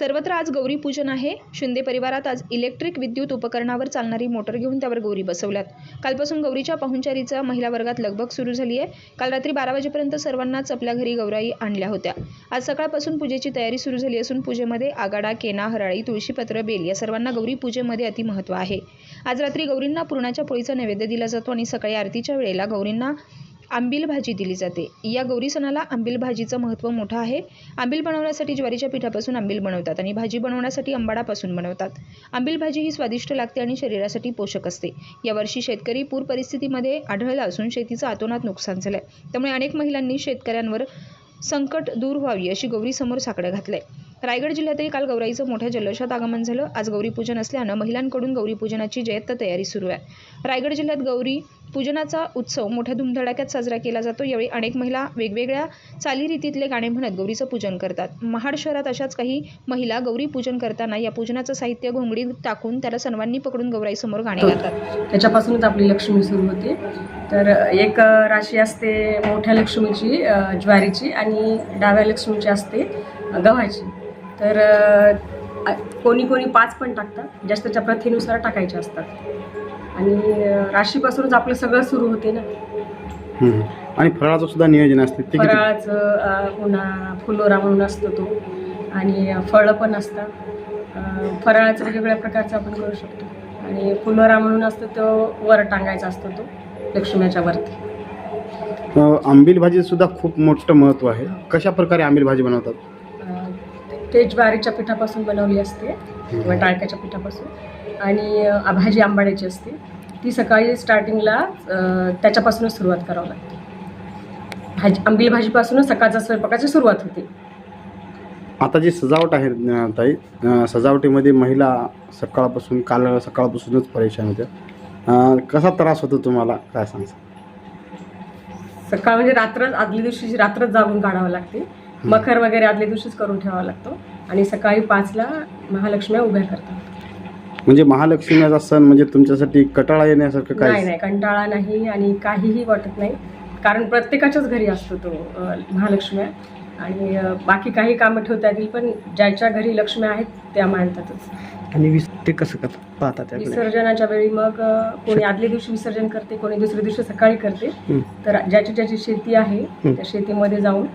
सर्वत्र आज गौरी पूजन आहे. शिंदे परिवारात आज इलेक्ट्रिक विद्युत उपकरणावर चालणारी मोटर घेऊन त्यावर गौरी बसवल्यात. कालपासून गौरीच्या पाहुणचारीचा महिला वर्गात लगबग सुरू झाली आहे. काल रात्री बारा वाजेपर्यंत सर्वांनाच आपल्या घरी गौराई आणल्या होत्या. आज सकाळपासून पूजेची तयारी सुरू झाली असून पूजेमध्ये आगाडा केना हराळी तुळशीपत्र बेल या सर्वांना गौरी पूजेमध्ये अतिमहत्व आहे. आज रात्री गौरींना पुरणाच्या पोळीचा नैवेद्य दिला जातो आणि सकाळी आरतीच्या वेळेला गौरींना आंबील भाजी दिली जाते. या गौरी सणाला आंबील भाजीचं महत्त्व मोठं आहे. आंबील बनवण्यासाठी ज्वारीच्या पिठापासून आंबील बनवतात आणि भाजी बनवण्यासाठी आंबाडापासून बनवतात. आंबील भाजी ही स्वादिष्ट लागते आणि शरीरासाठी पोषक असते. यावर्षी शेतकरी पूर परिस्थितीमध्ये आढळला असून शेतीचं आतोनात नुकसान झालं आहे त्यामुळे अनेक महिलांनी शेतकऱ्यांवर संकट दूर व्हावी अशी गौरी समोर साकडं घातलंय. रायगड जिल्ह्यातही काल गौराईचं मोठ्या जल्लोषात आगमन झालं. आज गौरी पूजन असल्यानं महिलांकडून गौरी पूजनाची जयत्त तयारी सुरू आहे. रायगड जिल्ह्यात गौरी पूजनाचा उत्सव मोठ्या धुमधडाक्यात साजरा केला जातो. यावेळी अनेक महिला वेगवेगळ्या चालीरीतीतले गाणे म्हणत गौरीचं पूजन करतात. महाड शहरात अशाच काही महिला गौरी पूजन करताना या पूजनाचं साहित्य घोंगडीत टाकून त्याला सर्वांनी पकडून गौराईसमोर गाणे गातात. त्याच्यापासूनच आपली लक्ष्मी सुरू होते. तर एक राशी असते मोठ्या लक्ष्मीची ज्वारीची आणि डाव्या लक्ष्मीची असते गव्हाची. तर कोणी कोणी पाच पण टाकतात ज्याच्या त्याच्या प्रथेनुसार टाकायचे असतात. आणि राशीपासूनच आपलं सगळं सुरू होते ना. आणि फराळाचं सुद्धा नियोजन असते फराळाचं पुन्हा फुलोरा म्हणून असतो तो. आणि फळं पण असतात. फराळाचं वेगवेगळ्या प्रकारचं आपण करू शकतो. आणि फुलोरा म्हणून असतो तो वर टांगायचा असतो तो. लक्ष्म्याच्या वरती. आंबील भाजी सुद्धा खूप मोठं महत्त्व आहे. कशा प्रकारे आंबील भाजी बनवतात? अ, ते ज्वारीच्या पिठापासून बनवली असते किंवा टाळक्याच्या पिठापासून. आणि अ, भाजी आंबाड्याची असते. ती सकाळी स्टार्टिंगला अ, त्याच्यापासूनच सुरुवात करावं लागते. भाजी आंबील भाजीपासूनच सकाळच्या स्वयंपाकाची सुरुवात होते. आता जी सजावट आहे अं, ताई अं, सजावटीमध्ये महिला सकाळपासून काल सकाळपासूनच परेशान होत्या. अं, कसा त्रास होतो तुम्हाला? काय सांगता सकाळ म्हणजे रात्र आदल्या दिवशी रात्रच जागून काढावं लागते मखर वगैरे आदल्या दिवशीच करून ठेवावा लागतो आणि सकाळी पाचला महालक्ष्म्या उभ्या करतात. म्हणजे महालक्ष्मीचा सण म्हणजे तुमच्यासाठी कटाळा येण्यासारखं नाही काय नाही कंटाळा नाही आणि काहीही वाटत नाही. कारण प्रत्येकाच्याच घरी असतो तो अ, महालक्ष्म्या. आणि अ, बाकी काही कामं ठेवता येतील पण ज्याच्या घरी लक्ष्म्या आहेत त्या मांडतातच आणि वीस ते कसं करतात? पाहता त्याकडे विसर्जनाच्या वेळी मग अ, कोणी आदल्या दिवशी विसर्जन करते कोणी दुसऱ्या दिवशी सकाळी करते. हं. तर ज्याची ज्याची शेती आहे हं. त्या शेतीमध्ये जाऊन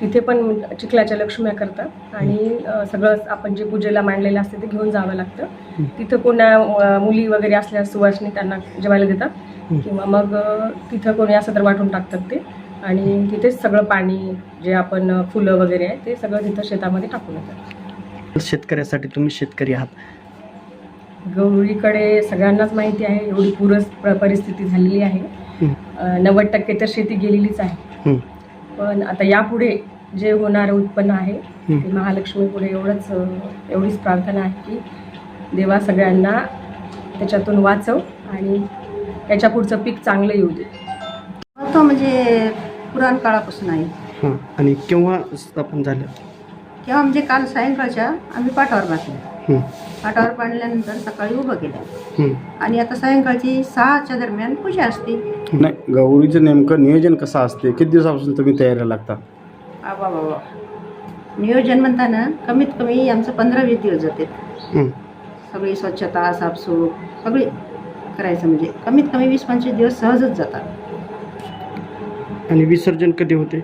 तिथे पण चिखलाच्या लक्ष्म्या करतात आणि अ, सगळं आपण जे पूजेला मांडलेलं असते ते घेऊन जावं लागतं. हं. तिथं कोणा अ, मुली वगैरे असल्यास सुवासनी त्यांना जेवायला देतात. हं. किंवा मग अ, तिथं कोणी असं तर वाटून टाकतात ते. आणि तिथेच सगळं पाणी जे आपण अ, फुलं वगैरे आहे ते सगळं तिथं शेतामध्ये टाकून येतात. शेतकऱ्यासाठी तुम्ही शेतकरी आहात. गौरीकडे सगळ्यांनाच माहिती आहे एवढी पूरच प- परिस्थिती झालेली आहे. हं. नव्वद टक्के तर शेती गेलेलीच आहे. हं. पण आता यापुढे जे होणारं उत्पन्न आहे हं. ते महालक्ष्मी पुढे एवढंच एवढीच प्रार्थना आहे की देवा सगळ्यांना त्याच्यातून वाचव आणि याच्या पुढचं पीक चांगलं येऊ दे. तो म्हणजे पुराण काळापासून आहे. हां. आणि केव्हा स्थापन झालं? तेव्हा म्हणजे काल सायंकाळच्या आम्ही पाठावर बांधले पाठावर बांधल्यानंतर सकाळी उभं केलं. आणि आता सायंकाळची सहाच्या दरम्यान पूजा असते. नाही गौरीचं नेमकं नियोजन कसं असते? किती दिवसापासून तुम्ही तयारीला लागता? आबा बाबा नियोजन म्हणताना कमीत कमी आमचं पंधरा वीस दिवस जाते. सगळी स्वच्छता साफसूफ सगळी करायचं म्हणजे कमीत कमी वीस पंचवीस दिवस सहजच जातात. आणि विसर्जन कधी होते?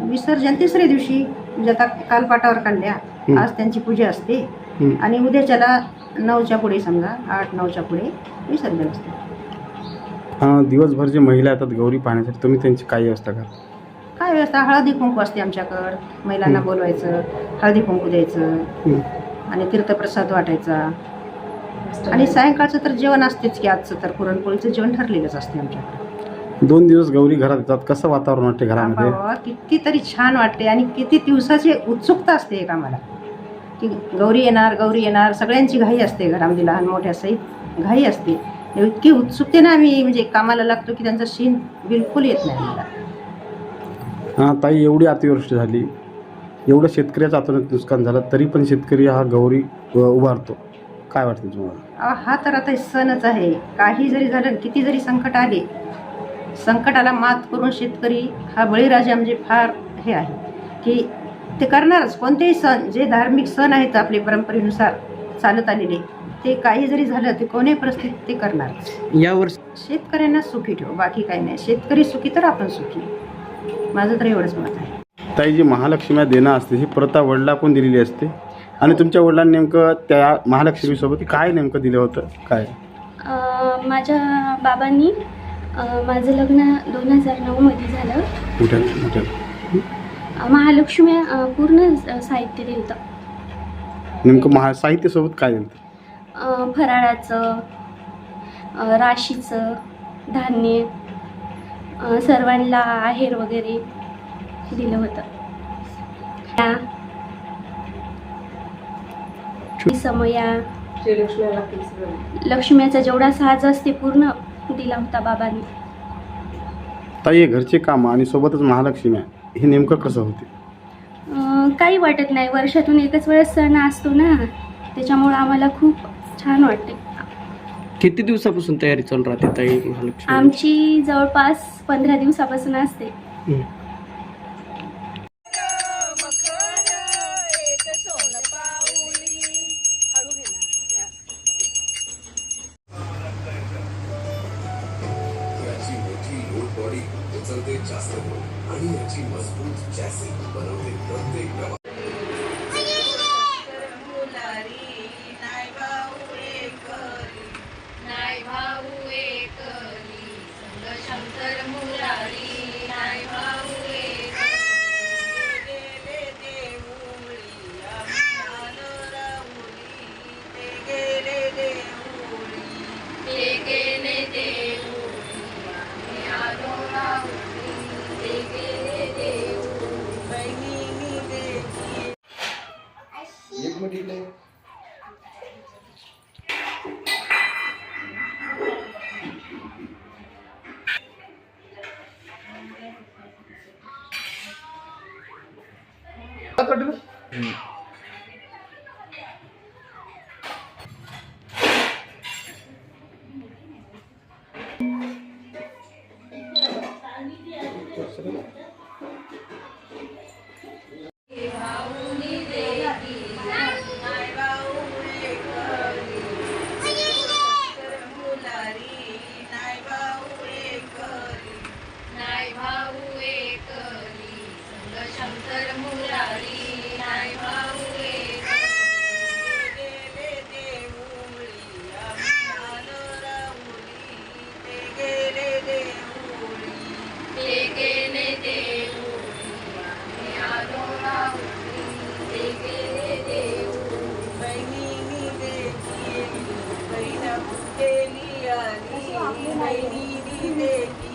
विसर्जन तिसऱ्या दिवशी म्हणजे आता काल पाठावर काढल्या. आज त्यांची पूजा असते. हं. आणि उद्याच्याला नऊच्या पुढे समजा आठ नऊच्या पुढे विसर्जन असते. अं, दिवसभर जे महिला येतात गौरी पाहण्यासाठी तुम्ही त्यांची काय व्यवस्था करा? काय व्यवस्था? हळदी कुंकू असते आमच्याकडं. महिलांना. बोलवायचं हळदी कुंकू द्यायचं. आणि तीर्थप्रसाद वाटायचा. आणि सायंकाळचं तर जेवण असतेच की आजचं तर पुरणपोळीचं जेवण ठरलेलंच असते आमच्याकडे. दोन दिवस गौरी घरात येतात. कसं वातावरण वाटते घरामध्ये? बाबा किती तरी छान वाटते आणि किती दिवसाची उत्सुकता असते एक आम्हाला. की गौरी येणार गौरी येणार सगळ्यांची घाई असते घरामध्ये लहान मोठ्या सहित घाई असते. इतकी उत्सुकतेनं आम्ही म्हणजे कामाला लागतो की त्यांचा शीन बिलकुल येत नाही आम्हाला. हां ताई एवढी अतिवृष्टी झाली. एवढं शेतकऱ्याचं अतोनात नुकसान झालं तरी पण शेतकरी हा गौरी अ, उभारतो. काय वाटतं तुम्हाला? अहो, हा तर आता सणच आहे. काही जरी झालं किती जरी संकट आले संकटाला मात करून शेतकरी हा बळीराजा म्हणजे फार हे आहे. की ते करणारच. कोणतेही सण जे धार्मिक सण आहेत आपले परंपरेनुसार चालत आलेले ते काही जरी झालं ते कोणत्याही परिस्थितीत ते करणारच. यावर्षी शेतकऱ्यांना सुखी ठेव बाकी काही नाही. शेतकरी सुखी तर आपण सुखी. माझं तर एवढंच मत आहे. ताई जी महालक्ष्मी देणं असते ही प्रथा वडिलाकडून दिलेली असते. आणि तुमच्या वडिलांनी नेमकं त्या महालक्ष्मीसोबत काय नेमकं दिलं होतं? काय? अ, माझ्या बाबांनी अ, माझं लग्न दोन हजार नऊमध्ये झालं. महालक्ष्मी अ, पूर्ण साहित्य दिलं होतं. नेमकं महा साहित्यासोबत काय दिलं अ, फराळाचं अ, राशीचं धान्य अ, सर्वांना आहेर वगैरे दिलं होतं. त्या समया. लक्ष्म्याचा जेवढा साज असते पूर्ण दिला होता बाबांनी. ताई हे घरचे काम आणि सोबतच महालक्ष्मी आहे. हे नेमकं कसं होते? अ, काही वाटत नाही. वर्षातून एकच वेळेस सण असतो ना त्याच्यामुळं आम्हाला खूप छान वाटते. किती दिवसापासून तयारी चालू राहते ताई महालक्ष्मी? आमची जवळपास पंधरा दिवसापासून असते. हं. बॉडी उचलते जास्त. लोड आणि याची मजबूत चॅसी बनवते प्रत्येक प्रवास एक Hindi, hindi, hindi.